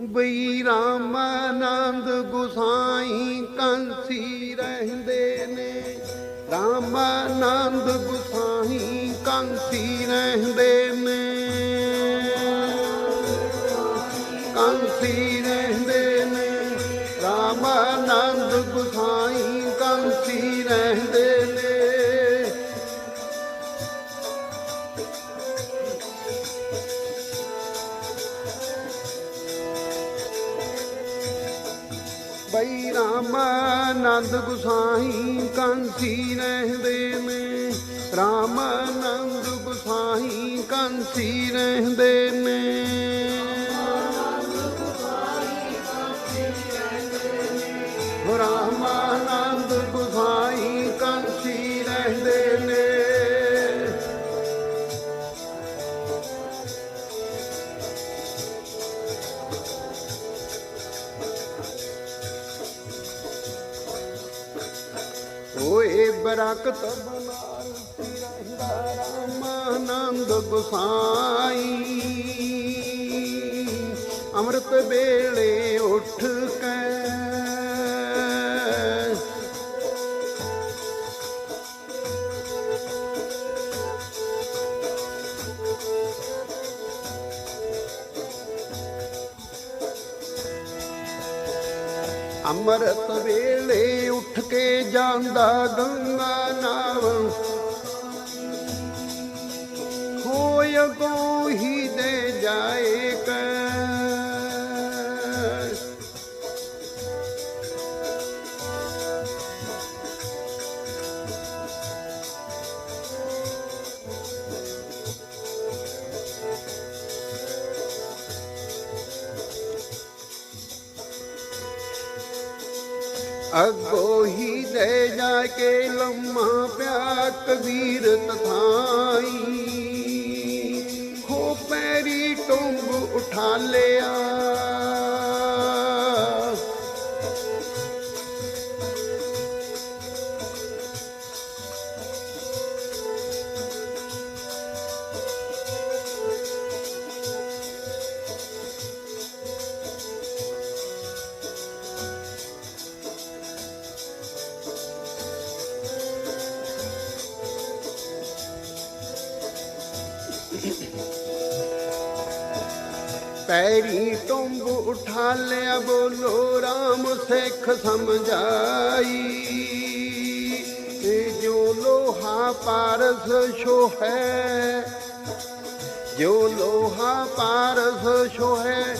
ਬਈ ਰਾਮਾਨੰਦ ਗੁਸਾਈ ਕੰਸੀ ਰਹਿੰਦੇ ਨੇ। ਰਾਮਾਨੰਦ ਗੁਸਾਈ ਕੰਸੀ ਰਹਿੰਦੇ ਰਾਮ ਰਾਮਾਨੰਦ ਗੁਸਾਈ ਕਾਂਸੀ ਰਹਿੰਦੇ ਨੇ। ਰਾਮ ਰਾਮਾਨੰਦ ਗੁਸਾਈ ਕਾਂਸੀ ਰਹਿੰਦੇ ਨੇ। ਓਏ ਬਰਕਤ ਬਨਾਰਸੀ ਰਹਿੰਦਾ ਰਾਮਾਨੰਦ ਗੁਸਾਈ। ਅੰਮ੍ਰਿਤ ਵੇਲੇ ਉੱਠ ਕੇ ਅੰਮ੍ਰਿਤ ਵੇਲੇ ਉੱਠ ਕੇ ਜਾਂਦਾ ਗੰਗਾ ਨਾਵ ਹੋਇ ਗੋ ਹੀ ਦੇ ਜਾਏ ਕਰ। ਅਗੋ ਹੀ ਦੇ ਜਾ ਕੇ ਲੰਮਾ ਪਿਆ ਕਬੀਰ ਤਥਾਈ ਹੋ ਪੈਰੀ ਟੁੰਬ ਉਠਾ ਲਿਆ ਪੈਰੀ ਟੁੰਬ ਉਠਾ ਲਿਆ, ਬੋਲੋ RAM ਸਿੱਖ ਸਮਝਾਈ। ਤੇ ਜੋ ਲੋਹਾ ਪਾਰਸ ਛੋ ਹੈ ਜੋ ਲੋਹਾ ਪਾਰਸ ਛੋ ਹੈ